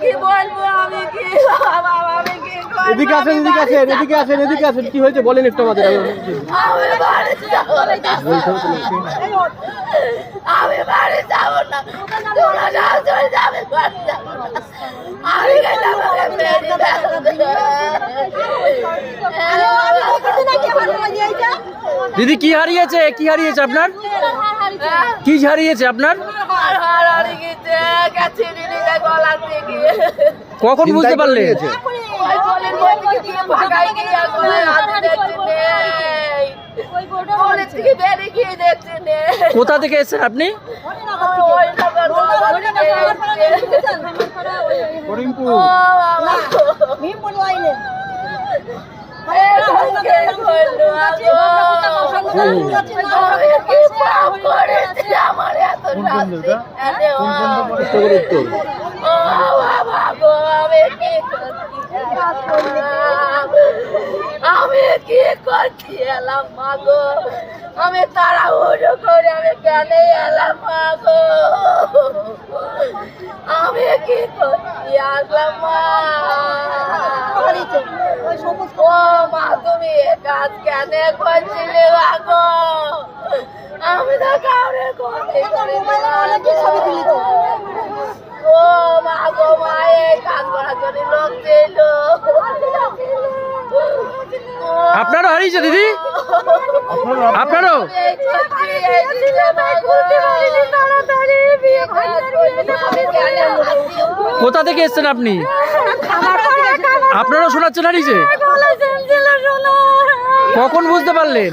কি বলব আমি কি আমি কি এদিকে আসেন এদিকে আসেন এদিকে আসেন এদিকে আসেন। কি হয়েছে? বলেন একটু আমাদের। আমি বাড়ি যাব না। তোমরা যাও, চলে যাবে। বাড়ি যাব। আমি গেলে দিদি কি হারিয়েছে? কি হারিয়েছে আপনার? কি হারিয়েছে আপনার? কখন বুঝতে নেই কোথা থেকে এসেছেন আপনি? আমি কি করেছি এলাম মা গো আমি তাড়াহুড়ো করে আমি কেন এলাম মা গো আমি কি করছি আসলাম মা ও মা তুমি কাজ কেন করছিলে মা আমি তো কাউরে করতে ও মা গো মা এই কাজ করার জন্য লোক ছিল। আপনারও হারিয়েছে দিদি? আপনারও। কোথা থেকে এসেছেন আপনি? আপনারও শোনাচ্ছেন হারিয়েছে কখন বুঝতে পারলেন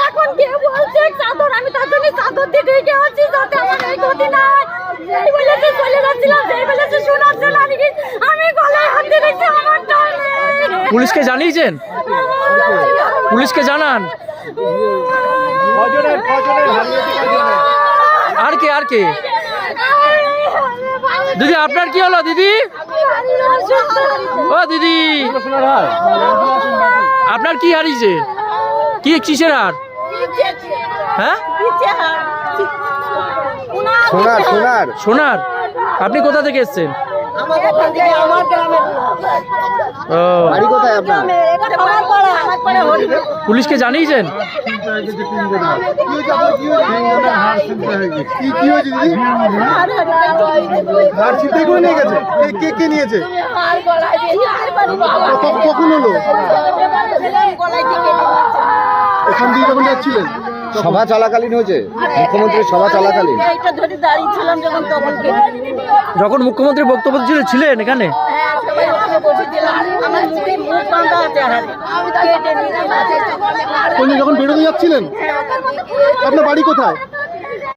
এখন কে বলছে চাদর আমি তার জন্য চাদর দিয়ে ঢেকে আছি যাতে আমার এই গতি না যেই বলেছে চলে যাচ্ছিলাম যেই বলেছে শোনাচ্ছে না নাকি আমি গলায় হাত দিয়ে রেখে আমার পুলিশকে জানিয়েছেন পুলিশকে জানান আর কে আর কে দিদি আপনার কি হলো দিদি ও দিদি। আপনার কি হারিয়েছে কি কিসের হার হ্যাঁ? সোনার সোনার। সোনার? আপনি কোথা থেকে এসেছেন? পুলিশকে জানিয়েছেন? করে নিয়ে গেছে? কে- কে কে নিয়েছে? কখন হলো? ওখান দিয়ে যখন যাচ্ছিলেন সভা চলাকালীন হয়েছে। মুখ্যমন্ত্রীর সভা চলাকালীন। যখন তখন মুখ্যমন্ত্রী বক্তব্য ছিল- ছিলেন এখানে? হ্যাঁ যখন বেরোতে যাচ্ছিলেন আপনার বাড়ি কোথায়?